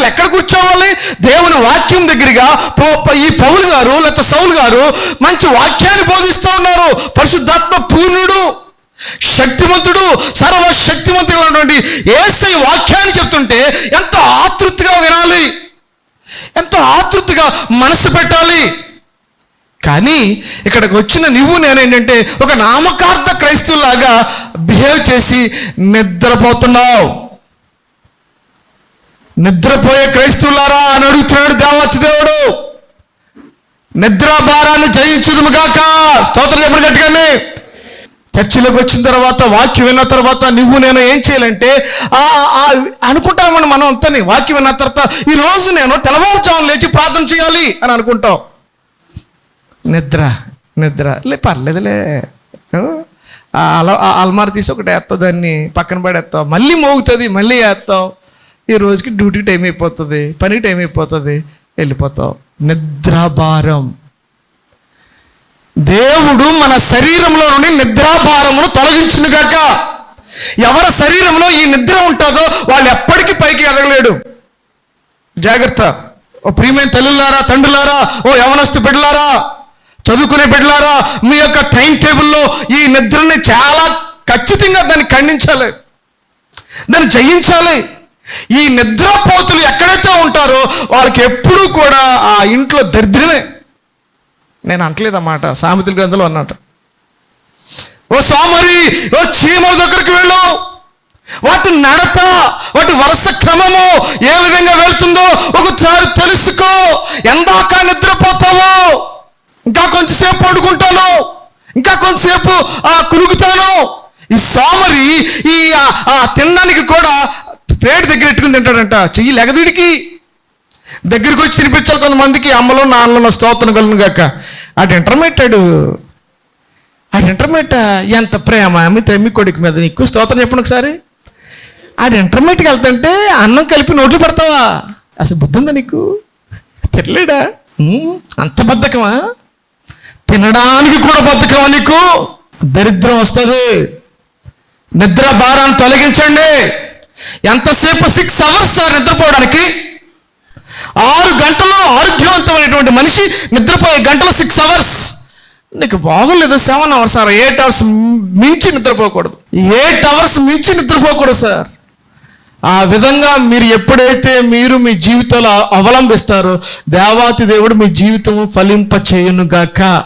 అసలు ఎక్కడ కూర్చోవాలి? దేవుని వాక్యం దగ్గరగా పో- ఈ పౌలు గారు లేకపోతే సౌలు గారు మంచి వాక్యాన్ని బోధిస్తూ ఉన్నారు. పరిశుద్ధాత్మ పూర్ణుడు శక్తివంతుడు సర్వశక్తివంతుడు ఉన్నటువంటి ఏసై వాక్యాన్ని చెప్తుంటే ఎంతో ఆతృతగా వినాలి. ఎంతో ఆతృతగా మనసు పెట్టాలి. కానీ ఇక్కడికి వచ్చిన నువ్వు నేనేంటంటే ఒక నామకార్థ క్రైస్తువులాగా బిహేవ్ చేసి నిద్రపోతున్నావు. నిద్రపోయే క్రైస్తవులారా అని అడుగుతున్నాడు దేవత దేవుడు. నిద్ర భారాన్ని జయించుదుముగాక స్తోత్రం చెప్పిన గట్టిగానే చర్చిలోకి వచ్చిన తర్వాత వాక్యం విన్న తర్వాత నువ్వు నేను ఏం చేయాలంటే అనుకుంటామని మనం అంతని వాక్యం విన్న తర్వాత ఈ రోజు నేను తెల్లవారుజామున లేచి ప్రార్థన చేయాలి అని అనుకుంటాం. నిద్ర నిద్ర. లే పర్లేదులే. ఆ అల ఆ తీసి ఒకటి వేస్తావు దాన్ని పక్కన పడేస్తావు. మళ్ళీ మోగుతుంది మళ్ళీ వేస్తావు. ఈ రోజుకి డ్యూటీ టైం అయిపోతుంది పని టైం అయిపోతుంది వెళ్ళిపోతావు. నిద్రాభారం. దేవుడు మన శరీరంలో నుండి నిద్రాభారమును తొలగించునుగాక ఎవరి శరీరంలో ఈ నిద్ర ఉంటుందో వాళ్ళు ఎప్పటికీ పైకి ఎదగలేడు. జాగ్రత్త. ఓ ప్రియమైన తల్లులారా తండ్రులారా ఓ యవనస్తు బిడ్డలారా చదువుకునే బిడ్డలారా మీ యొక్క టైం టేబుల్లో ఈ నిద్రని చాలా ఖచ్చితంగా దాన్ని ఖండించాలి. దాన్ని జయించాలి. ఈ నిద్రపోతులు ఎక్కడైతే ఉంటారో వాళ్ళకి ఎప్పుడూ కూడా ఆ ఇంట్లో దరిద్రమే. నేను అంటలేదన్నమాట సామెతల గ్రంథంలో అన్నట్టు. ఓ సోమరి ఓ చీమల దగ్గరికి వెళ్ళు. వాటి నడత వాటి వరుస క్రమము ఏ విధంగా వెళ్తుందో ఒకసారి తెలుసుకో. ఎందాక నిద్రపోతావో? ఇంకా కొంచెంసేపు పడుకుంటాను. ఇంకా కొంతసేపు ఆ ఈ సోమరి ఈ ఆ తినడానికి కూడా పేట దగ్గర పెట్టుకుని తింటాడంట. చెయ్యి లెగదీడికి దగ్గరికి వచ్చి తినిపించాలి కొంతమందికి. అమ్మలో నాన్నలో స్తోత్రం కలను గాక. ఆడు ఇంటర్మీడియట్ ఆడు. ఇంటర్మీడియట్ ఎంత ప్రేమ. మీ తమ్మి కొడుకు మీద నీకు స్తోత్రం చెప్పండి ఒకసారి. ఆడు ఇంటర్మీడియట్కి వెళ్తుంటే అన్నం కలిపి నోట్లు పడతావా? అసలు బుద్ధి ఉందా నీకు? తినలేడా? అంత బద్ధకమా? తినడానికి కూడా బద్ధకమా నీకు? దరిద్రం వస్తుంది. నిద్ర భారాన్ని తొలగించండి. ఎంతసేపు సిక్స్ అవర్స్ నిద్రపోవడానికి? ఆరు గంటలు ఆరోగ్యవంతమైనటువంటి మనిషి నిద్రపోయే గంటలు సిక్స్ అవర్స్. నీకు బాగోలేదు seven hours sir eight hours మించి నిద్రపోకూడదు. ఎయిట్ అవర్స్ మించి నిద్రపోకూడదు సార్. ఆ విధంగా మీరు ఎప్పుడైతే మీరు మీ జీవితంలో అవలంబిస్తారో దేవాతి దేవుడు మీ జీవితం ఫలింప చేయనుగాక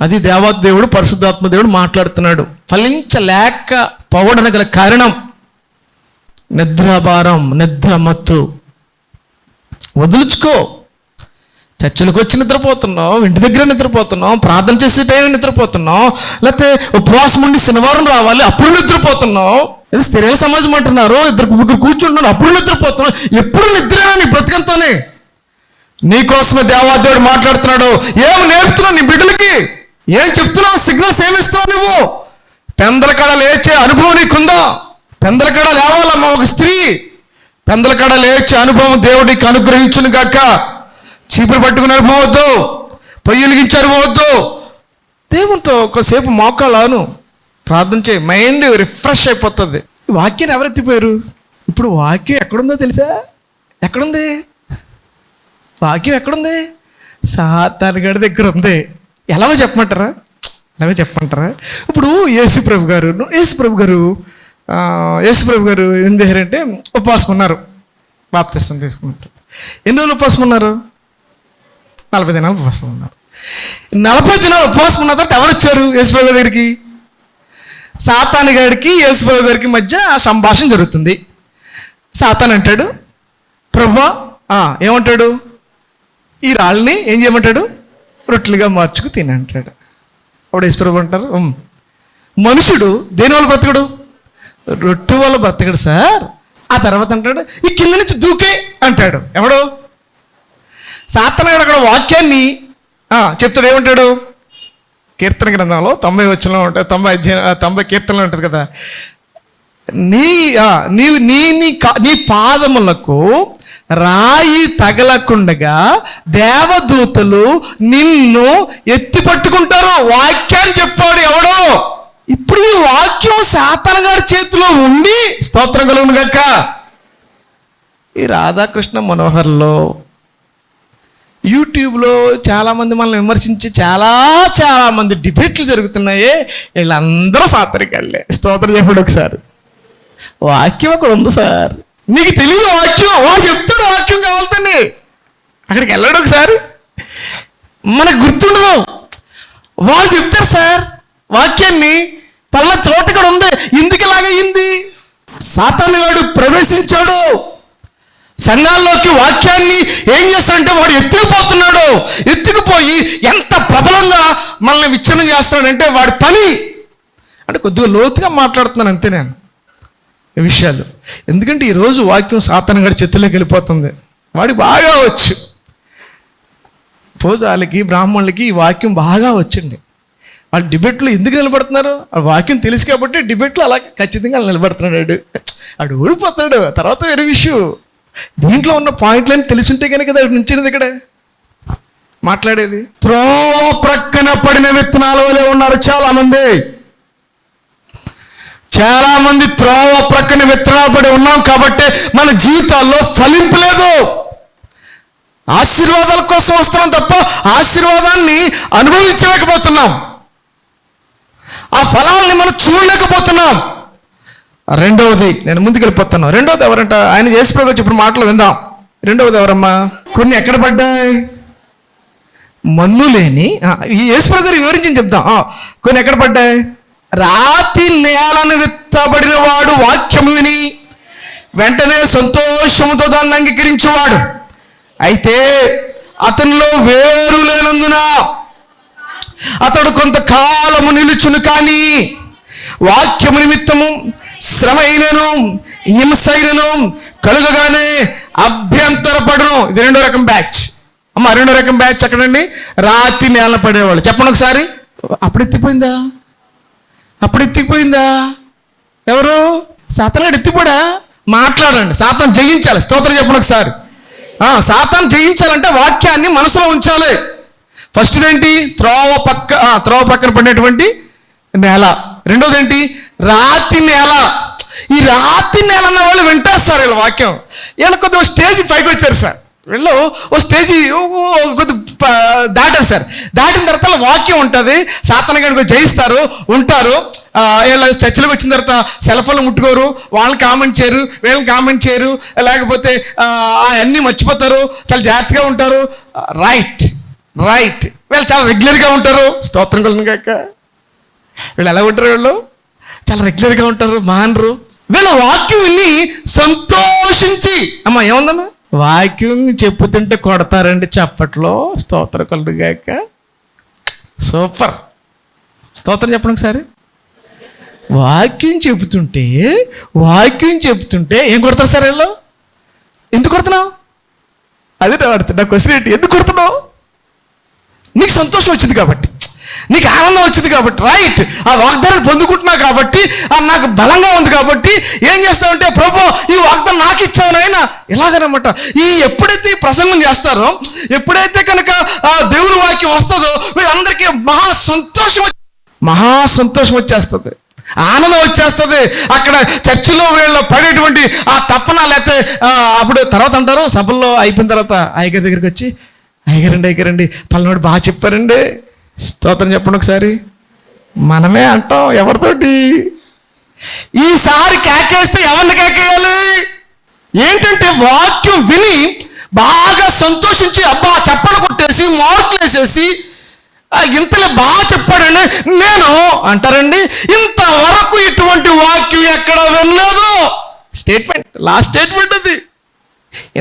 అది దేవాతి దేవుడు పరిశుద్ధాత్మ దేవుడు మాట్లాడుతున్నాడు. ఫలించలేక పోవడానికి గల కారణం. నిద్రాభారం నిద్ర మత్తు వదులుచుకో. చర్చలకు వచ్చి నిద్రపోతున్నాం ఇంటి దగ్గర నిద్రపోతున్నాం ప్రార్థన చేసే టైం నిద్రపోతున్నాం లేకపోతే ఉపవాసం ఉండి శనివారం రావాలి అప్పుడు నిద్రపోతున్నాం ఇది స్థిరైన సమాజం అంటున్నారు ఇద్దరు ముగ్గురు కూర్చుంటున్నారు అప్పుడు నిద్రపోతున్నాం ఎప్పుడు నిద్ర నీ బ్రతకంతోనే. నీకోసమే దేవాదేవుడు మాట్లాడుతున్నాడు. ఏం నేర్పుతున్నావు నీ బిడ్డలకి? ఏం చెప్తున్నావు? సిగ్నల్స్ ఏమిస్తున్నావు నువ్వు? పెందల కళ లేచే అనుభవం నీకుందా? పెందలకడ లేవాలమ్మ లేవాలమ్మా ఒక స్త్రీ. పెందలకడ లేచి అనుభవం దేవుడికి అనుగ్రహించును గాక చీపురు పట్టుకుని అనుభవద్దు. పొయ్యి వెలిగించే అనుభవం దేవునితో ఒకసేపు మోకాలను ప్రార్థన చేయి. మైండ్ రిఫ్రెష్ అయిపోతుంది. వాక్యం వాక్యాన్ని ఇప్పుడు వాక్యం ఎక్కడుందో తెలుసా? ఎక్కడుంది? వాక్యం ఎక్కడుంది? సాతానుగడి దగ్గర ఉంది. ఎలాగో చెప్పమంటారా? ఎలాగో చెప్పమంటారా? ఇప్పుడు యేసుప్రభు గారు యేసుప్రభు గారు యేసుప్రభు గారు ఏం చేశారంటే ఉపవాసం ఉన్నారు బాప్తిష్టం తీసుకున్నారు. ఎన్ని రోజులు ఉపవాసం ఉన్నారు నలభై దినాలు ఉపవాసం ఉన్నారు నలభై దినాలు ఉపవాసం ఉన్న తర్వాత ఎవరు వచ్చారు యేసుప్రభు దగ్గరికి సాతాని గారికి యేసుప్రభు గారికి మధ్య సంభాషణ జరుగుతుంది. సాతాన్ అంటాడు ప్రభా ఏమంటాడు? ఈ రాళ్ళని ఏం చేయమంటాడు? రొట్టెలుగా మార్చుకు తినంటాడు. అప్పుడు యేసుప్రభు అంటారు మనుషుడు దేని వల్ల బ్రతకడు? రొట్టె వల్ల బ్రతకడు సార్. ఆ తర్వాత అంటాడు ఈ కింద నుంచి దూకే అంటాడు. ఎవడు? సాతనాడు అక్కడ వాక్యాన్ని ఆ, చెప్తాడు. ఏమంటాడు? కీర్తన గ్రంథంలో తొంభై వచ్చిన ఉంటుంది తొంభై అధ్యయనం తొంభై కీర్తనలో ఉంటుంది కదా. నీ నీవు నీ నీ నీ పాదములకు రాయి తగలకుండగా దేవదూతలు నిన్ను ఎత్తి పట్టుకుంటారు. వాక్యాన్ని చెప్పు. ఇప్పుడు ఈ వాక్యం సాతాన గారి చేతిలో ఉండి స్తోత్రం కలుగును గక్క ఈ రాధాకృష్ణ మనోహర్లో యూట్యూబ్లో చాలామంది మనల్ని విమర్శించి చాలా చాలామంది డిబేట్లు జరుగుతున్నాయి. వీళ్ళందరూ సాతరికెళ్ళే స్తోత్రం చెప్పడు ఒకసారి. వాక్యం అక్కడ ఉంది సార్? నీకు తెలియదు వాక్యం. వాడు చెప్తాడు వాక్యం కావాలని అక్కడికి వెళ్ళాడు ఒకసారి. మనకు గుర్తుండదు. వాళ్ళు చెప్తారు సార్ వాక్యాన్ని. పల్ల చోట ఇక్కడ ఉంది. ఎందుకు ఇలాగయింది సాతాను వాడు ప్రవేశించాడు. సంఘాల్లోకి వాక్యాన్ని ఏం చేస్తాడంటే వాడు ఎత్తుకుపోతున్నాడు. ఎత్తుకుపోయి ఎంత ప్రబలంగా మనల్ని విచ్ఛిన్నం చేస్తాడంటే వాడి పని. అంటే కొద్దిగా లోతుగా మాట్లాడుతున్నాను అంతే నేను ఈ విషయాలు. ఎందుకంటే ఈరోజు వాక్యం సాతాను గడి చేతుల్లోకి వెళ్ళిపోతుంది. వాడికి బాగా వచ్చు. పూజాలకి బ్రాహ్మణులకి ఈ వాక్యం బాగా వచ్చింది. వాళ్ళు డిబేట్లో ఎందుకు నిలబడుతున్నారు? ఆ వాక్యం తెలుసు కాబట్టి డిబేట్లో అలా ఖచ్చితంగా నిలబడుతున్నాడు. వాడు ఆడు ఓడిపోతాడు తర్వాత వేరే విషయం. దీంట్లో ఉన్న పాయింట్లని తెలుసుంటే కనుక కదా ఆడు నుంచినది ఇక్కడ. మాట్లాడేది. త్రోవ ప్రక్కన పడిన విత్తనాల వలె ఉన్నారు చాలా మంది చాలా మంది త్రోవ ప్రక్కన విత్తనాలు పడి ఉన్నాం కాబట్టి మన జీవితాల్లో ఫలింపు లేదు. ఆశీర్వాదాల కోసం వస్తున్నాం తప్ప ఆశీర్వాదాన్ని అనుభవించలేకపోతున్నాం. ఆ ఫలాల్ని మనం చూడలేకపోతున్నాం. రెండవది నేను ముందుకెళ్ళిపోతున్నాను రెండవది ఎవరంట? ఆయన చేసి ప్రయోగం చెప్పిన మాటలు విందాం. రెండవది ఎవరమ్మా? కొన్ని ఎక్కడ పడ్డాయి? మన్ను లేని ఈ యేసుప్రభు గారు వివరించి చెప్దాం కొన్ని ఎక్కడ పడ్డాయి? రాతి నేలను విత్తబడిన వాడు వాక్యం విని వెంటనే సంతోషముతో దాన్ని అంగీకరించేవాడు. అయితే అతనిలో వేరు లేనందున అతడు కొంతకాలము నిలుచును కానీ వాక్యము నిమిత్తము శ్రమ అయినను హింస అయినను కలుగగానే అభ్యంతరపడును. ఇది రెండో రకం బ్యాచ్. అమ్మ రెండో రకం బ్యాచ్ అక్కడండి రాతి నేల పడేవాళ్ళు. చెప్పండి ఒకసారి. అప్పుడు ఎత్తిపోయిందా? అప్పుడు ఎత్తిపోయిందా? ఎవరు? సాతానాడు ఎత్తిపోడా? మాట్లాడండి. సాతాన్ జయించాలి. స్తోత్రం చెప్పండి ఒకసారి. ఆ, సాతాన్ జయించాలంటే వాక్యాన్ని మనసులో ఉంచాలి. ఫస్ట్ ఏంటి త్రోవ పక్క ఆ, త్రోవ పక్కన పడినటువంటి నేల. రెండోది ఏంటి రాతి నేల. ఈ రాతి నేల అన్న వాళ్ళు వింటారు సార్ వీళ్ళ వాక్యం. వీళ్ళ కొద్దిగా స్టేజ్ పైకి వచ్చారు సార్. వీళ్ళు ఓ స్టేజ్ కొద్ది దాటారు సార్. దాటిన తర్వాత వాక్యం ఉంటుంది. సాతనగానికి జయిస్తారు ఉంటారు. వీళ్ళ చర్చలకు వచ్చిన తర్వాత సెల్ ఫోన్లు ముట్టుకోరు వాళ్ళని కామెంట్ చేయరు వీళ్ళని కామెంట్ చేయరు లేకపోతే అన్నీ మర్చిపోతారు చాలా జాగ్రత్తగా ఉంటారు. రైట్. రైట్ వీళ్ళు చాలా రెగ్యులర్గా ఉంటారు. స్తోత్రం కలను కాక వీళ్ళు ఎలా ఉంటారు వీళ్ళు? చాలా రెగ్యులర్గా ఉంటారు మానరు వీళ్ళ వాక్యం విని సంతోషించి. అమ్మ ఏముందమ్మా? వాక్యం చెప్పుతుంటే కొడతారండి చప్పట్లో. స్తోత్ర కలుడు గాక. సూపర్ స్తోత్రం చెప్పండి ఒకసారి. వాక్యం చెబుతుంటే వాక్యం చెబుతుంటే ఏం కొడతారు సార్ వీళ్ళు? ఎందుకు కొడుతున్నావు? అదే నా క్వశ్చన్ ఏంటి? ఎందుకు కొడుతున్నావు? నీకు సంతోషం వచ్చింది కాబట్టి. నీకు ఆనందం వచ్చింది కాబట్టి. రైట్ ఆ వాగ్దానం పొందుకుంటున్నా కాబట్టి అది నాకు బలంగా ఉంది కాబట్టి ఏం చేస్తామంటే ప్రభు ఈ వాగ్దానం నాకు ఇచ్చావు నాయన. ఇలాగనమాట ఈ ఎప్పుడైతే ఈ ప్రసంగం చేస్తారో ఎప్పుడైతే కనుక ఆ దేవుని వాక్యం వస్తుందో వీళ్ళందరికీ మహా సంతోషం మహా సంతోషం వచ్చేస్తుంది. ఆనందం వచ్చేస్తుంది. అక్కడ చర్చిలో వీళ్ళు పడేటువంటి ఆ తప్పన లేకపోతే అప్పుడు తర్వాత అంటారు సభల్లో అయిపోయిన తర్వాత అయ్యగారి దగ్గరికి వచ్చి అయ్యగారండి అయ్యగారండి పల్లనాడు బాగా చెప్పారండి. స్తోత్రం చెప్పండి ఒకసారి. మనమే అంటాం ఎవరితోటి? ఈసారి కేకేస్తే ఎవరిని కేకేయాలి? ఏంటంటే వాక్యం విని బాగా సంతోషించి అబ్బా చప్పలు కొట్టేసి మోట్లేసేసి "ఆ, ఇంతలో బాగా చెప్పాడని నేను అంటారండి ఇంతవరకు ఇటువంటి వాక్యం ఎక్కడ వినలేదు. స్టేట్మెంట్ లాస్ట్ స్టేట్మెంట్ అది.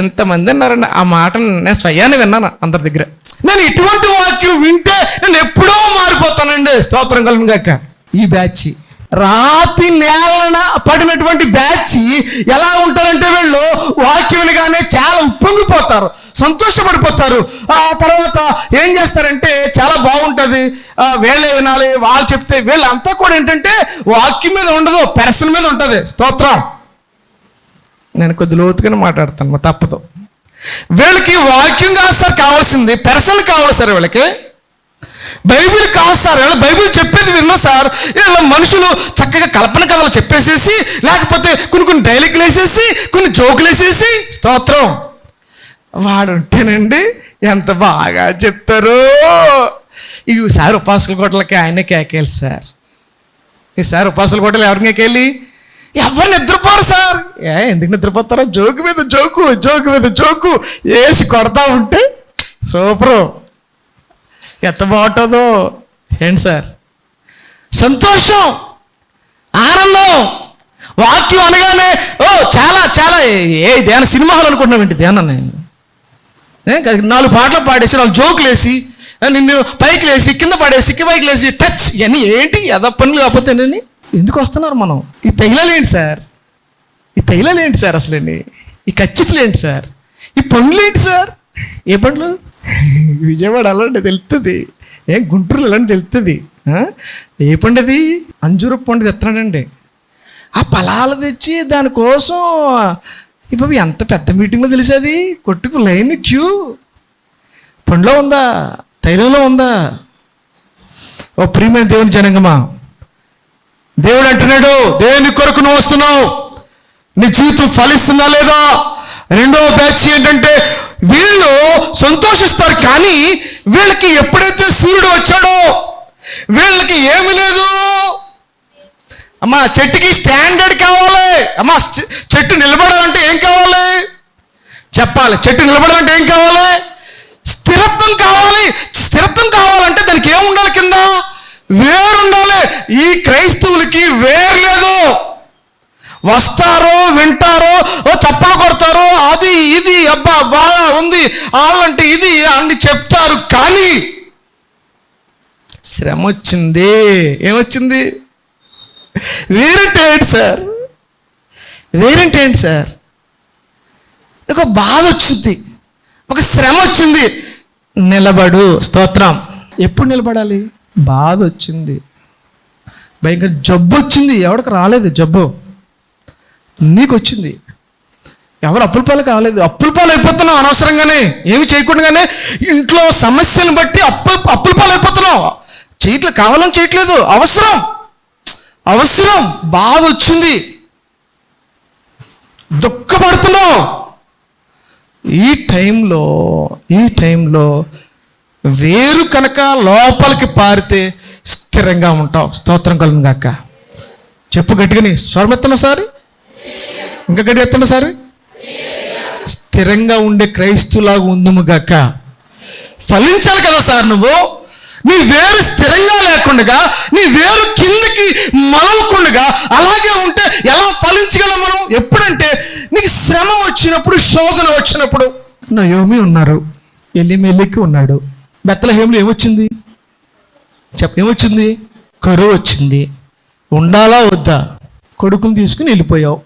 ఎంతమంది అన్నారండి ఆ మాట నేను స్వయాన్ని విన్నాను అందరి దగ్గర. నేను ఇటువంటి వాక్యం వింటే నేను ఎప్పుడో మారిపోతానండి. స్తోత్రం కలను ఈ బ్యాచ్ రాతి నేలన పడినటువంటి బ్యాచ్ ఎలా ఉంటారంటే వీళ్ళు వాక్యములుగానే చాలా ఉప్పొంగిపోతారు సంతోషపడిపోతారు. ఆ తర్వాత ఏం చేస్తారంటే చాలా బాగుంటుంది. వీళ్ళే వినాలి వాళ్ళు చెప్తే వీళ్ళంతా కూడా ఏంటంటే వాక్యం మీద ఉండదు పెరసన్ మీద ఉంటుంది. స్తోత్రం. నేను కొద్ది లోతుగానే మాట్లాడతాను మా తప్పదు. వీళ్ళకి వాక్యం కాదు సార్ కావాల్సింది. పెరసలు కావాలి సార్ వీళ్ళకి. బైబిల్ కాదు సార్. వీళ్ళు బైబిల్ చెప్పేది విన్నా సార్. వీళ్ళ మనుషులు చక్కగా కల్పన కథలు చెప్పేసేసి లేకపోతే కొన్ని కొన్ని డైలాగులు వేసేసి కొన్ని జోకులు వేసేసి స్తోత్రం. వాడుంటేనండి ఎంత బాగా చెప్తారు. ఈసారి ఉపాసకుల కోటలకి ఆయనే కేకేయాలి సార్. ఈసారి ఉపాసకుల కోటలు ఎవరిని కేకేయాలి? ఎవరు నిద్రపోరు సార్? ఏ ఎందుకు నిద్రపోతారో? జోకు మీద జోకు జోకు మీద జోకు. వేసి కొడతా ఉంటే సూపరు. ఎంత బాగుంటుందో. ఏంటి సార్? సంతోషం ఆనందం. వాక్యం అనగానే ఓ చాలా చాలా. ఏ ధ్యాన హాల్ అనుకుంటున్నావు ఏంటి? ధ్యానం నేను. నాలుగు పాటలు పాడేసి నాలుగు జోకులు వేసి నిన్ను పైకి లేసి కింద పడేసి కింద పైకి లేసి టచ్ ఇవన్నీ ఏంటి? ఎద పనులు కాకపోతే నేను ఎందుకు వస్తున్నారు మనం? ఈ తైలాలు ఏంటి సార్? ఈ తైలాలు ఏంటి సార్ అసలు ఈ కచ్చిఫ్లు ఏంటి సార్? ఈ పండ్లు ఏంటి సార్? ఏ పండ్లు? విజయవాడ అలాంటి తెలుస్తుంది? ఏం గుంటూరులో అలాంటి తెలుస్తుంది? ఏ పండు అది అంజూరు పండు తెస్తున్నాడండి ఆ ఫలాలు తెచ్చి దానికోసం ఈ బాబు ఎంత పెద్ద మీటింగ్లో తెలిసేది? కొట్టుకు లైన్ క్యూ. పండులో ఉందా? తైలంలో ఉందా? ఓ ప్రియమైన దేవుని జనంగమా. దేవుడు అంటున్నాడు దేవుని కొరకు నువ్వు వస్తున్నావు. నీ జీవితం ఫలిస్తుందా లేదా? రెండో బ్యాచ్ ఏంటంటే వీళ్ళు సంతోషిస్తారు కానీ వీళ్ళకి ఎప్పుడైతే సూర్యుడు వచ్చాడో వీళ్ళకి ఏమీ లేదు. అమ్మా చెట్టుకి స్టాండర్డ్ కావాలి. అమ్మా చెట్టు నిలబడాలంటే ఏం కావాలి? చెప్పాలి చెట్టు నిలబడాలంటే ఏం కావాలి? స్థిరత్వం కావాలి. స్థిరత్వం కావాలంటే దానికి ఏముండాలి కింద? వేరు ఉండాలి. ఈ క్రైస్తవులకి వేరు లేదు. వస్తారో వింటారో ఓ చప్పలు కొడతారో అది ఇది అబ్బా బాగా ఉంది వాళ్ళంటే ఇది అన్ని చెప్తారు. కానీ శ్రమ వచ్చింది. ఏమొచ్చింది? వేరంటే ఏంటి సార్? వేరంటే ఏంటి సార్? ఒక బాధ వచ్చింది. ఒక శ్రమ వచ్చింది. నిలబడు. స్తోత్రం. ఎప్పుడు నిలబడాలి? బాధ వచ్చింది భయంకర జబ్బు వచ్చింది ఎవరికి రాలేదు జబ్బు. నీకు వచ్చింది ఎవరు అప్పుల పాలు కాలేదు. అప్పుల పాలు అయిపోతున్నావు అనవసరంగానే. ఏమి చేయకుండానే ఇంట్లో సమస్యను బట్టి అప్పు అప్పుల పాలు అయిపోతున్నావు చేయట్లేదు కావాలని చేయట్లేదు. అవసరం. అవసరం. బాధ వచ్చింది దుఃఖపడుతున్నావు. ఈ టైంలో ఈ టైంలో వేరు కనుక లోపలికి పారితే స్థిరంగా ఉంటావు. స్తోత్రం కలుగు గాక. చెప్పు గట్టిగాని స్వరమెత్తను సారి. ఇంకా గట్టి ఎత్తండి సారి. స్థిరంగా ఉండే క్రైస్తులాగా ఉందము గాక. ఫలించాలి కదా సార్ నువ్వు? నీ వేరు స్థిరంగా లేకుండా నీ వేరు కిందకి మారకుండా అలాగే ఉంటే ఎలా ఫలించగలం మనం? ఎప్పుడంటే నీకు శ్రమ వచ్చినప్పుడు శోధన వచ్చినప్పుడు. నయోమి ఉన్నారు. ఎల్లిమెల్లికి ఉన్నాడు. బెత్తలహేములు ఏమొచ్చింది? చెప్ప ఏమొచ్చింది? కరువు వచ్చింది. ఉండాలా వద్దా? కొడుకుని తీసుకుని వెళ్ళిపోయావు.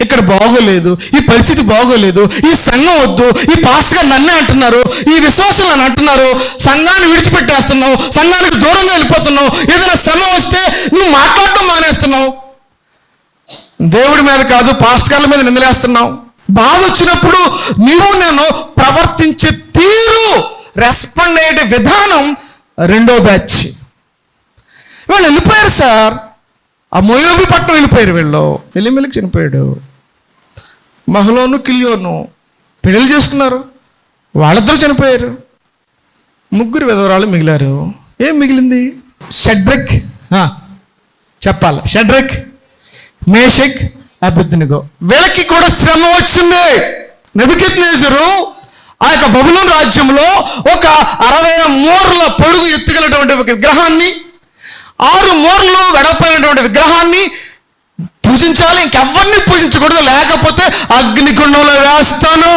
ఇక్కడ బాగోలేదు ఈ పరిస్థితి బాగోలేదు ఈ సంఘం వద్దు ఈ పాస్గా నన్నే అంటున్నారు ఈ విశ్వాసం నన్ను అంటున్నారు సంఘాన్ని విడిచిపెట్టేస్తున్నావు సంఘానికి దూరంగా వెళ్ళిపోతున్నావు ఏదైనా శ్రమ వస్తే నువ్వు మాట్లాడటం మానేస్తున్నావు. దేవుడి మీద కాదు పాస్టర్ల మీద నిందలేస్తున్నావు. బాధ వచ్చినప్పుడు నీవు నేను ప్రవర్తించే తీరు రెస్పాండ్ అయ్యే విధానం రెండో బ్యాచ్ వీళ్ళు వెళ్ళిపోయారు సార్ ఆ మొయోబి పట్టణం వెళ్ళిపోయారు వీళ్ళు. ఎలిమెలికి చనిపోయాడు. మహలోను కిలియోను పెళ్ళిళ్ళు చేసుకున్నారు. వాళ్ళిద్దరూ చనిపోయారు. ముగ్గురు విధవరాలు మిగిలారు. ఏం మిగిలింది? షడ్రక్. చెప్పాలి. షడ్రక్ మేషక్ అభిద్నిగో వీళ్ళకి కూడా శ్రమ వచ్చింది. నెబుకెత్నేజరు ఆ యొక్క బబులోన్ రాజ్యంలో ఒక అరవై మూరల పొడుగు ఎత్తుగలటువంటి ఒక విగ్రహాన్ని ఆరు మూరలు వెడపైనటువంటి విగ్రహాన్ని పూజించాలి. ఇంకెవరిని పూజించకూడదు. లేకపోతే అగ్నిగుండంలో వేస్తాను.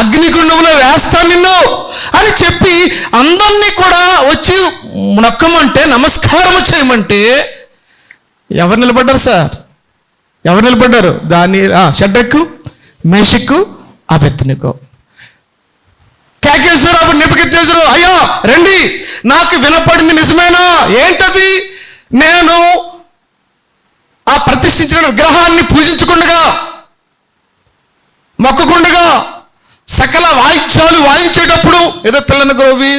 అగ్నిగుండంలో వేస్తాను నిన్ను అని చెప్పి అందరినీ కూడా వచ్చి నొక్కమంటే నమస్కారం చేయమంటే ఎవరు నిలబడ్డారు సార్? ఎవరు నిలబడ్డారు? దాని షడ్డక్కు మేషిక్కు అబెత్తునికో కేకేశ్వర నిపకెత్తేశ్వరు అయ్యా రండి. నాకు వినపడింది నిజమేనా? ఏంటది? నేను ఆ ప్రతిష్ఠించిన విగ్రహాన్ని పూజించకుండగా మొక్కకుండగా సకల వాయిద్యాలు వాయించేటప్పుడు ఏదో పిల్లని గ్రోవి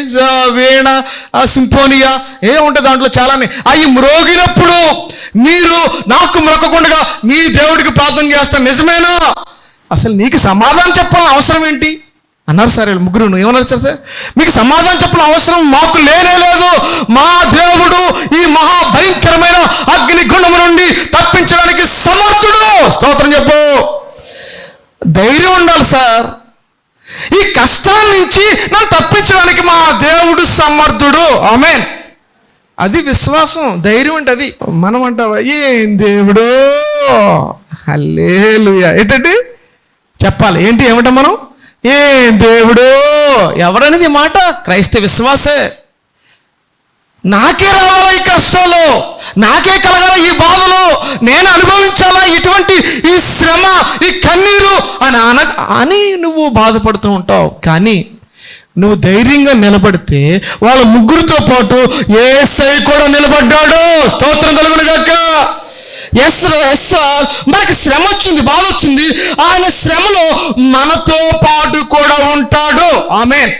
వీణ ఆ, సింఫోనియా ఏముంటుంది దాంట్లో చాలానే. అవి మ్రోగినప్పుడు మీరు నాకు మ్రొక్కకుండగా మీ దేవుడికి ప్రార్థన చేస్తాను నిజమేనా? అసలు నీకు సమాధానం చెప్పాలని అవసరం ఏంటి? అన్నారు సార్ వీళ్ళు ముగ్గురు. ఏమన్నారు సార్ సార్? మీకు సమాధానం చెప్పిన అవసరం మాకు లేనే లేదు. మా దేవుడు ఈ మహా భయంకరమైన అగ్నిగుండము నుండి తప్పించడానికి సమర్థుడు స్తోత్రం చెప్పు. ధైర్యం ఉండాలి సార్. ఈ కష్టాల నుంచి నన్ను తప్పించడానికి మా దేవుడు సమర్థుడు. ఆమె అది విశ్వాసం ధైర్యం అంటే అది. మనం అంటావా ఏం దేవుడు? హల్లేలుయా. ఏంటంటే చెప్పాలి. ఏంటి ఏమిట మనం? ఏం దేవుడు? ఎవరనేది మాట? క్రైస్తవ విశ్వాసే. నాకే రావాలా ఈ కష్టాలు? నాకే కలగాల ఈ బాధలు? నేను అనుభవించాలా ఇటువంటి ఈ శ్రమ ఈ కన్నీరు? అని అన అని నువ్వు బాధపడుతూ ఉంటావు. కానీ నువ్వు ధైర్యంగా నిలబడితే వాళ్ళ ముగ్గురితో పాటు ఏసై కూడా నిలబడ్డాడు. స్తోత్రం కలుగునుగాక ఎస్ ఎస్ మనకి శ్రమ వచ్చింది బాధ వచ్చింది. ఆయన శ్రమలో మనతో పాటు కూడా ఉంటాడు. ఆమె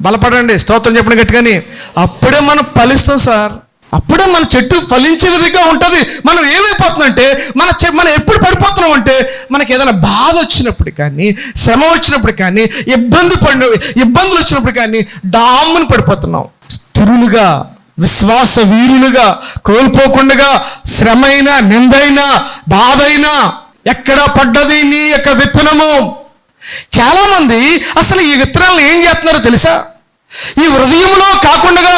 బలపడండి స్తోత్రం చెప్పిన గట్టిగాని. అప్పుడే మనం ఫలిస్తాం సార్. అప్పుడే మన చెట్టు ఫలించే విధంగా ఉంటుంది. మనం ఏమైపోతుందంటే మన చె- మనం ఎప్పుడు పడిపోతున్నాం అంటే మనకి ఏదైనా బాధ వచ్చినప్పుడు కానీ శ్రమ వచ్చినప్పుడు కానీ ఇబ్బంది పడిన ఇబ్బందులు వచ్చినప్పుడు కానీ డామ్ని పడిపోతున్నాం. స్థిరులుగా. విశ్వాస వీరులుగా కోల్పోకుండా శ్రమైన నిందైనా బాధైనా ఎక్కడ పడ్డది నీ యొక్క విత్తనము? చాలా మంది అసలు ఈ విత్తనాలను ఏం చేస్తున్నారో తెలుసా? ఈ హృదయంలో కాకుండా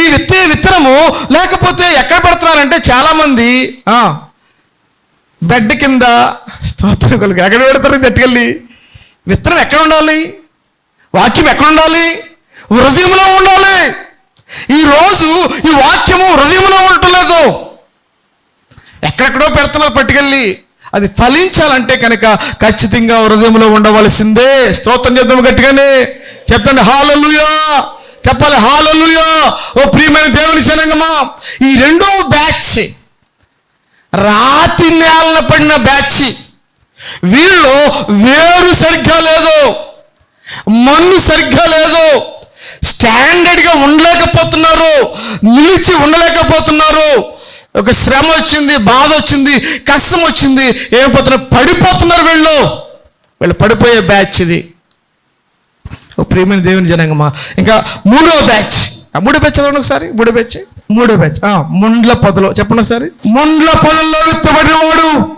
ఈ విత్తే విత్తనము లేకపోతే ఎక్కడ పెడుతున్నారంటే చాలా మంది బెడ్ కింద స్తోత్రం కొలుగు ఎక్కడ పెడతారు తట్టుకెళ్ళి విత్తనం ఎక్కడ ఉండాలి? వాక్యం ఎక్కడ ఉండాలి? హృదయంలో ఉండాలి! ఈ రోజు ఈ వాక్యము హృదయంలో ఉండట్లేదు ఎక్కడెక్కడో పెడుతున్నారు పట్టుకెళ్ళి. అది ఫలించాలంటే కనుక ఖచ్చితంగా హృదయంలో ఉండవలసిందే. స్తోత్రం చెప్తాము గట్టిగానే. చెప్తండి హాలలుయా! చెప్పాలి హాలలుయా! ఓ ప్రియమైన దేవుని జనంగమా ఈ రెండో బ్యాచ్ రాతి నేలన పడిన బ్యాచ్. వీళ్ళు వేరు సరిగ్గా లేదు. మన్ను సరిగ్గా లేదు. స్టాండర్డ్గా ఉండలేకపోతున్నారు నిలిచి ఉండలేకపోతున్నారు. ఒక శ్రమ వచ్చింది బాధ వచ్చింది కష్టం వచ్చింది ఏమైపోతున్నారు పడిపోతున్నారు వీళ్ళు. వీళ్ళు పడిపోయే బ్యాచ్ ఇది. ఓ ప్రియమైన దేవుని జనాంగమా. ఇంకా మూడో బ్యాచ్. ఆ మూడో బ్యాచ్ చదవండి ఒకసారి. మూడో బ్యాచ్. మూడో బ్యాచ్. ముండ్ల పొదలో. చెప్పండి ఒకసారి. ముండ్ల పొదల్లో విత్తబడినవాడు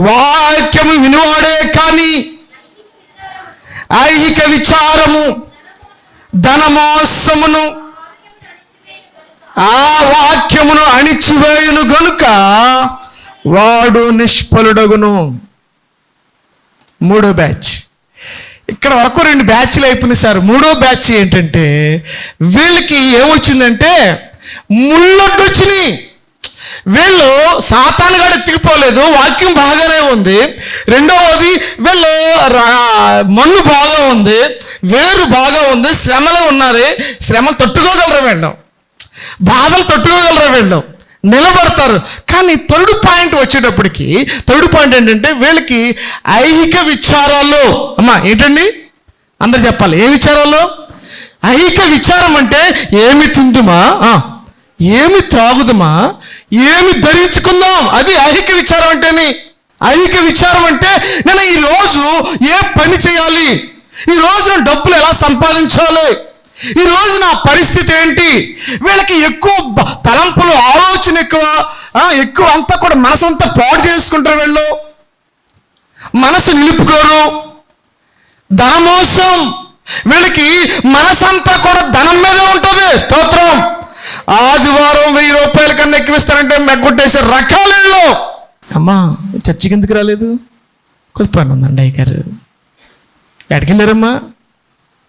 వాక్యము వినివాడే కానీ ఐహిక విచారము ధనమోసమును ఆ వాక్యమును అణిచివేయును గనుక వాడు నిష్ఫలుడగును. మూడో బ్యాచ్. ఇక్కడ వరకు రెండు బ్యాచ్లు అయిపోయినాయి సార్. మూడో బ్యాచ్ ఏంటంటే వీళ్ళకి ఏమొచ్చిందంటే ముళ్ళొడ్డొచ్చినాయి. వీళ్ళు సాతాను గడ ఎత్తికిపోలేదు వాక్యం బాగానే ఉంది. రెండవది వీళ్ళు రా- మన్ను బాగా ఉంది. వేరు బాగా ఉంది శ్రమలో ఉన్నారు శ్రమలు తట్టుకోగలరు వీళ్ళు. బాధలు తట్టుకోగలరు వీళ్ళు. నిలబడతారు. కానీ థర్డ్ పాయింట్ వచ్చేటప్పటికి థర్డ్ పాయింట్ ఏంటంటే వీళ్ళకి ఐహిక విచారాలు అమ్మా ఏంటండి? అందరు చెప్పాలి. ఏ విచారాలు ఐహిక విచారం అంటే ఏమి తిందుమా? ఏమి త్రాగుదమా? ఏమి ధరించుకుందాం? అది ఐహిక విచారం అంటేని. ఐహిక విచారం అంటే నేను ఈ రోజు ఏ పని చేయాలి? ఈ రోజున డబ్బులు ఎలా సంపాదించాలి? ఈ రోజున పరిస్థితి ఏంటి? వీళ్ళకి ఎక్కువ తలంపులు ఆలోచన ఎక్కువ ఎక్కువ అంతా కూడా మనసు అంతా పాడు చేసుకుంటారు వీళ్ళు. మనసు నిలుపుకోరు. ధనమోసం వీళ్ళకి మనసంతా కూడా ధనం మీదే ఉంటుంది. స్తోత్రం. ఆదివారం వెయ్యి రూపాయల కన్నా ఎక్కువిస్తారంటే మెగ్గొట్టేసే రకాలు అమ్మా చర్చికి ఎందుకు రాలేదు? కొద్ది పని ఉందండి అయ్యగారు. గారు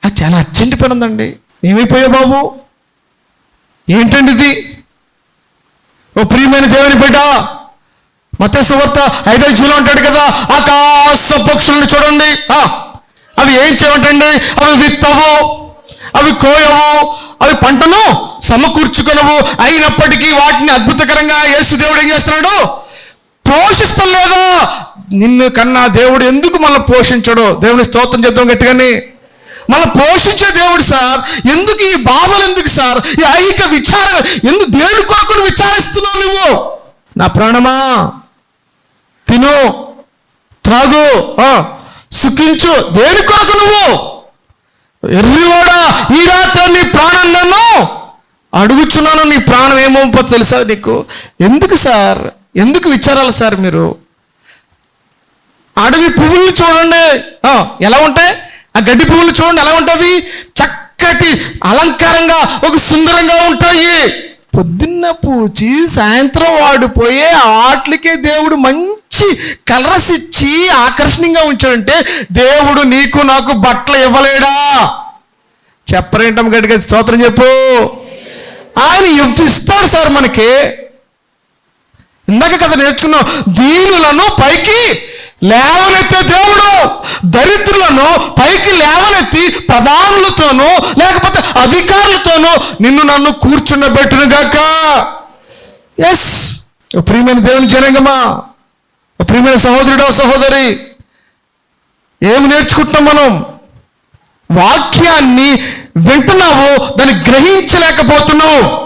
అది చాలా అర్జెంట్ పని ఉందండి. ఏమైపోయా బాబు? ఏంటండి ఇది ఓ ప్రియమైన దేవుని బిడ్డ మత సువార్త ఐదో జీలో ఉంటాడు కదా ఆకాశ పక్షులను చూడండి. అవి ఏం చేయమంటండి అవి విత్తవు అవి కోయవు అవి పంటను సమకూర్చుకునవు. అయినప్పటికీ వాటిని అద్భుతకరంగా యేసు దేవుడు ఏం చేస్తున్నాడు? పోషిస్తలేదా. నిన్ను కన్నా దేవుడు ఎందుకు మనల్ని పోషించడో? దేవుని స్తోత్రం చెప్తాం గట్టిగాని. మనం పోషించే దేవుడు సార్ ఎందుకు ఈ బాధలు ఎందుకు సార్? ఈ ఐక విచారం ఎందుకు దేని కొరకు విచారిస్తున్నావు నువ్వు. నా ప్రాణమా? తిను త్రాగు సుఖించు. దేని కొరకు నువ్వు? ఎర్రివాడా ఈ రాత్రి నీ ప్రాణం నన్ను అడుగుచున్నాను. నీ ప్రాణం ఏమో తెలుసా నీకు? ఎందుకు సార్? ఎందుకు విచారాలి సార్ మీరు? అడవి పువ్వులు చూడండి. ఎలా ఉంటాయి? ఆ గడ్డి పువ్వులు చూడండి ఎలా ఉంటాయి? చక్కటి అలంకారంగా ఒక సుందరంగా ఉంటాయి. పొద్దున్న పూచి సాయంత్రం వాడిపోయే ఆటలకే దేవుడు మంచి కలర్స్ ఇచ్చి ఆకర్షణీయంగా ఉంచాడంటే దేవుడు నీకు నాకు బట్టలు ఇవ్వలేడా? చెప్పరేంటం గట్టిగా స్తోత్రం చెప్పు. ఆయన ఇస్తాడు సార్ మనకి. ఇందాక కదా నేర్చుకున్నాం దీనులను పైకి లేవనెత్తే దేవుడు దరిద్రులను పైకి లేవనెత్తి ప్రధానులతోనూ లేకపోతే అధికారులతోనూ నిన్ను నన్ను కూర్చున్నబెట్టును గాక ఎస్ ప్రియమైన దేవుని జనంగమా ఓ ప్రియమైన సహోదరుడో సహోదరి. ఏమి నేర్చుకుంటున్నాం మనం? వాక్యాన్ని వింటున్నావు దాన్ని గ్రహించలేకపోతున్నావు.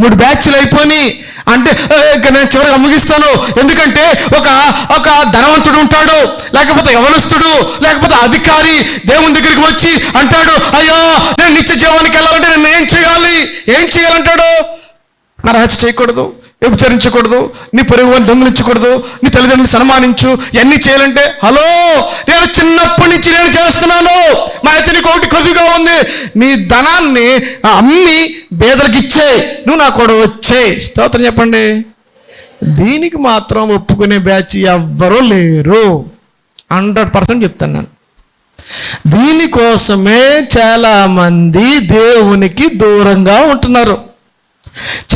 మూడు బ్యాచ్లు అయిపోయి అంటే నేను చివరిగా ముగిస్తాను. ఎందుకంటే ఒక ఒక ధనవంతుడు ఉంటాడు లేకపోతే యవనస్తుడు లేకపోతే అధికారి దేవుని దగ్గరికి వచ్చి అంటాడు అయ్యో నేను నిత్య జీవానికి వెళ్ళాలంటే నేను ఏం చేయాలి? ఏం చేయాలంటాడు నరహత్య చేయకూడదు. వ్యభిచరించకూడదు నీ పొరుగు వాళ్ళు దొంగిలించకూడదు నీ తల్లిదండ్రులు సన్మానించు ఇవన్నీ చేయాలంటే హలో నేను చిన్నప్పటి నుంచి నేను చేస్తున్నాను. మా ఇతనికి ఒకటి కొద్దిగా ఉంది. నీ ధనాన్ని అమ్మి బేదలకు ఇచ్చే నువ్వు నా కూడా వచ్చే స్తోత్రం చెప్పండి. దీనికి మాత్రం ఒప్పుకునే బ్యాచ్ ఎవ్వరూ లేరు. హండ్రెడ్ పర్సెంట్ చెప్తాను నేను. దీనికోసమే చాలామంది దేవునికి దూరంగా ఉంటున్నారు.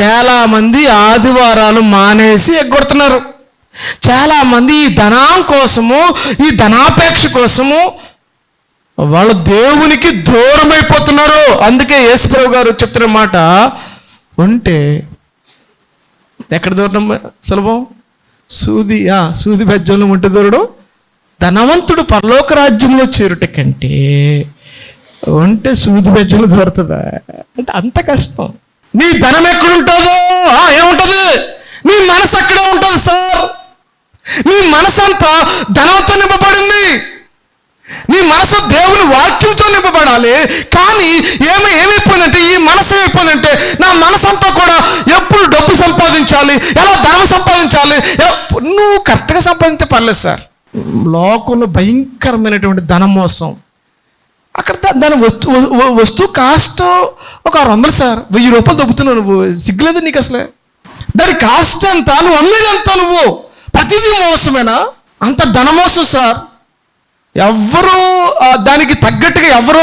చాలామంది ఆదివారాలు మానేసి ఎగ్గొడుతున్నారు. చాలామంది ఈ ధనం కోసము ఈ ధనాపేక్ష కోసము వాళ్ళు దేవునికి దూరం అయిపోతున్నారు అందుకే యేసుప్రభు గారు చెప్తున్న మాట ఉంటే ఎక్కడ దూరడం సులభం? సూది ఆ, సూది బెజ్జంలో ఉంటే దూరడం. ధనవంతుడు పరలోక రాజ్యంలో చేరుట కంటే ఉంటే సూది బెజ్జలు దొరుకుతుందా అంటే అంత కష్టం. నీ ధనం ఎక్కడుంటుందో ఆ, నీ మనసు అక్కడే ఉంటుంది సార్. నీ మనసు అంతా ధనంతో నింపబడింది. నీ మనసు దేవుని వాక్యంతో నింపబడాలి. కానీ ఏమి ఏమైపోయిందంటే ఈ మనసు ఏమైపోయిందంటే నా మనసు అంతా కూడా ఎప్పుడు డబ్బు సంపాదించాలి ఎలా ధనం సంపాదించాలి నువ్వు కరెక్ట్గా సంపాదించే పర్లేదు సార్. లోకంలో భయంకరమైనటువంటి ధనం మోసం అక్కడ దాని వస్తు వ- వస్తువు కాస్ట్ ఒక ఆరు వందలు సార్ వెయ్యి రూపాయలు దొబ్బుతున్నావు నువ్వు. సిగ్గులేదు నీకు అసలే. దాని కాస్ట్ ఎంత? నువ్వు అమ్మేది ఎంత నువ్వు? ప్రతిదీ మోసమేనా? అంత ధనమోసం సార్ ఎవ్వరూ దానికి తగ్గట్టుగా ఎవరు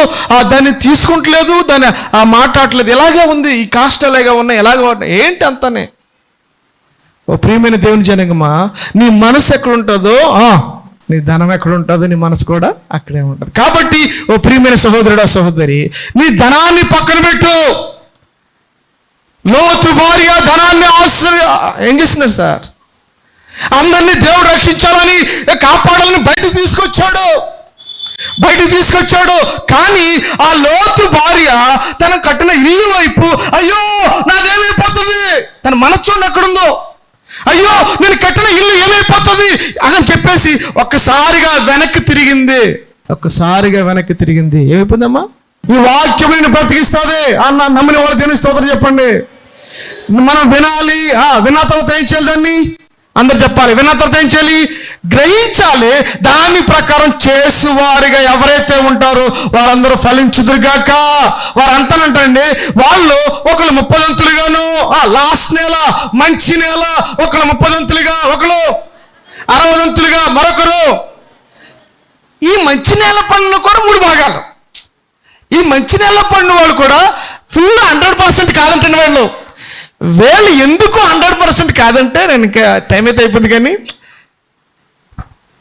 దాన్ని తీసుకుంటలేదు దాన్ని మాట్లాడలేదు మాట్లాడట్లేదు. ఎలాగే ఉంది? ఈ కాస్ట్ ఎలాగే ఉన్నాయి? ఎలాగే ఉన్నాయి? ఏంటి అంతనే? ఓ ప్రియమైన దేవుని జనగమా నీ మనసు ఎక్కడ ఉంటుందో ఆ, నీ ధనం ఎక్కడ ఉంటుందో నీ మనసు కూడా అక్కడే ఉంటుంది. కాబట్టి ఓ ప్రియమైన సహోదరుడు సహోదరి నీ ధనాన్ని పక్కన పెట్టు. లోతు భార్య ధనాన్ని ఆశ్రయ ఏం చేస్తున్నారు సార్? అందరినీ దేవుడు రక్షించాలని కాపాడాలని బయట తీసుకొచ్చాడు. బయట తీసుకొచ్చాడు. కానీ ఆ లోతు భార్య తన కట్టిన ఇల్లు వైపు అయ్యో నాదేమైపోతుంది? తన మనస్సు ఎక్కడుందో అయ్యో నేను కట్టిన ఇల్లు ఏమైపోతుంది అని చెప్పేసి ఒక్కసారిగా వెనక్కి తిరిగింది. ఒక్కసారిగా వెనక్కి తిరిగింది. ఏమైపోయిందమ్మా? ఈ వాక్యం నేను బ్రతికిస్తుంది అన్న నమ్మిన వాళ్ళు దేని స్తోత్రం చెప్పండి. మనం వినాలి. ఆ, విన్న తర్వాత ఏం చేయాలి దాన్ని? అందరు చెప్పాలి విన్న తర్వాత ఏం చేయాలి? గ్రహించాలి. దాని ప్రకారం చేసువారిగా ఎవరైతే ఉంటారో వారందరూ ఫలించుదురుగాక. వారు అంటానంటండి వాళ్ళు ఒకళ్ళు ముప్పదంతులుగాను ఆ లాస్ట్ నెల మంచి నెల ఒకళ్ళు ముప్పదంతులుగా ఒకరు అరవదంతులుగా మరొకరు ఈ మంచి నెల పనులు కూడా మూడు భాగాలు. ఈ మంచి నెల పన్ను వాళ్ళు కూడా ఫుల్ హండ్రెడ్ పర్సెంట్ కాదంటే వాళ్ళు. వీళ్ళు ఎందుకు హండ్రెడ్ పర్సెంట్ కాదంటే నేను ఇంకా టైం అయితే అయిపోయింది కానీ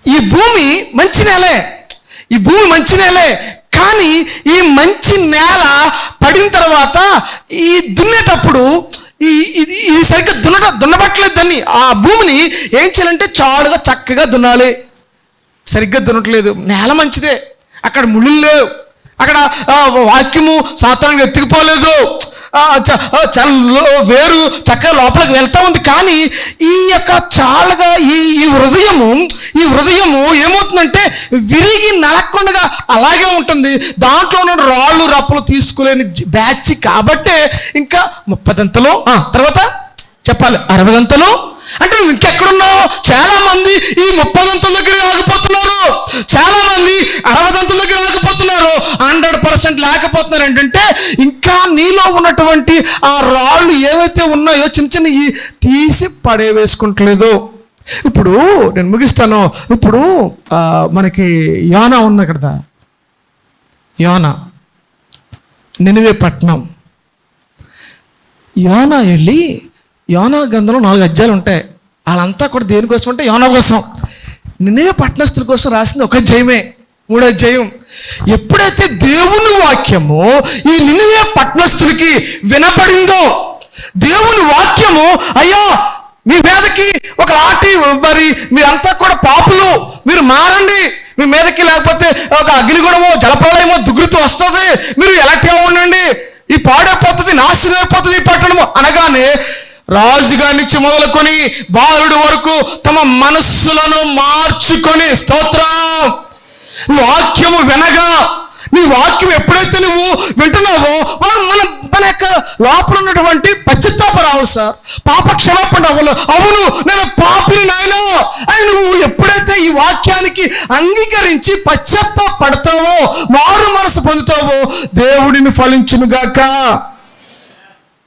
ఈ భూమి మంచి నేలే. ఈ భూమి మంచి నేలే. కానీ ఈ మంచి నేల పడిన తర్వాత ఈ దున్నేటప్పుడు ఈ ఇది సరిగ్గా దున్నట దున్నబట్టలేదు దాన్ని. ఆ భూమిని ఏం చేయాలంటే చాడుగా చక్కగా దున్నాలి. సరిగ్గా దున్నట్లేదు. నేల మంచిదే. అక్కడ ముళ్ళు లేవు. అక్కడ వాక్యము సాతానికి ఎత్తుకుపోలేదు. చాలా వేరు చక్కగా లోపలికి వెళ్తా ఉంది. కానీ ఈ యొక్క చాలుగా ఈ ఈ హృదయము ఈ హృదయము ఏమవుతుందంటే విరిగి నలక్కుండా అలాగే ఉంటుంది. దాంట్లో ఉన్న రాళ్ళు రప్పలు తీసుకులేని బ్యాచ్ కాబట్టే ఇంకా ముప్పదంతలు ఆ, తర్వాత చెప్పాలి అరవదంతలో. అంటే నువ్వు ఇంకెక్కడున్నావు చాలా మంది ఈ ముప్పదంతల దగ్గర ఆగిపోతున్నారు చాలా మంది అరవదంతుల దగ్గర ఆగిపోతున్నారు హండ్రెడ్ పర్సెంట్ లేకపోతున్నారు ఏంటంటే ఇంకా నీలో ఉన్నటువంటి ఆ రాళ్ళు ఏవైతే ఉన్నాయో చిన్న చిన్నవి తీసి పడేవేసుకుంటలేదు. ఇప్పుడు నేను ముగిస్తాను. ఇప్పుడు మనకి యోనా ఉంది కదా యోనా నినివే పట్నం. యోనా వెళ్ళి యోనా గ్రంథంలో నాలుగు అధ్యాయాలు ఉంటాయి. వాళ్ళంతా కూడా దేనికోసం అంటే యోనా కోసం. నినివే పట్టణస్తుల కోసం రాసింది ఒక జయమే మూడో జయం ఎప్పుడైతే దేవుని వాక్యము ఈ నిన్నయ పట్టణస్తులకి వినపడిందో దేవుని వాక్యము అయ్యా మీ మీదకి ఒక లాటి మరి మీరంతా కూడా పాపులు మీరు మారండి. మీ మీదకి లేకపోతే ఒక అగ్నిగుణమో జలప్రలయమో దుగ్గురితో వస్తుంది. మీరు ఎలక్ట్గా ఉండండి. ఈ పాడైపోతుంది నాశనం అయిపోతుంది ఈ పట్టణము అనగానే రాజుగా నుంచి మొదలుకొని బాలుడు వరకు తమ మనస్సులను మార్చుకొని స్తోత్రం. వాక్యము వినగా నీ వాక్యం ఎప్పుడైతే నువ్వు వింటున్నావో మనం మన మన యొక్క లోపల ఉన్నటువంటి పశ్చిత్తాప రావు సార్. పాప క్షమాపణ అవ్వాలి అవును నేను పాపిని నాయనా. అని నువ్వు ఎప్పుడైతే ఈ వాక్యానికి అంగీకరించి పశ్చాత్తాప పడతావో మారు మనసు పొందుతావో దేవుడిని ఫలించునుగాక.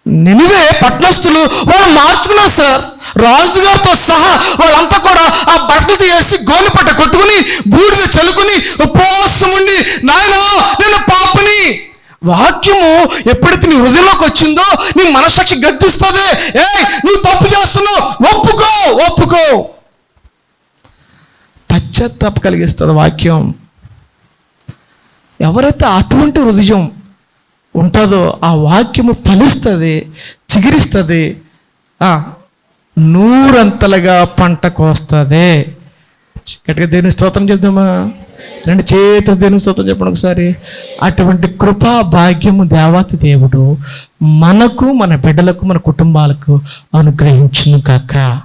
నినివే పట్నస్తులు వాళ్ళు మార్చుకున్నారు సార్. రాజుగారితో సహా వాళ్ళంతా కూడా ఆ బట్టలు తీసి గోలు పట్ట కొట్టుకుని బూడిద చల్లుకుని ఉపవాసం ఉండి నాయనో నేను పాపని. వాక్యము ఎప్పుడైతే నీ హృదయంలోకి వచ్చిందో నీ మనసాక్షి గద్దిస్తుంది. ఏ నువ్వు తప్పు చేస్తున్నావు. ఒప్పుకో ఒప్పుకో. పశ్చాత్తాప కలిగిస్తుంది వాక్యం. ఎవరైతే అటువంటి హృదయం ఉంటుందో ఆ వాక్యము ఫలిస్తుంది చిగురిస్తుంది నూరంతలుగా పంట కోస్తుంది. గట్టిగా దేని స్తోత్రం చెప్దామా? రెండు చేతులు దేని స్తోత్రం చెప్పండి ఒకసారి. అటువంటి కృపా భాగ్యము దేవాతి దేవుడు మనకు మన బిడ్డలకు మన కుటుంబాలకు అనుగ్రహించును కాక.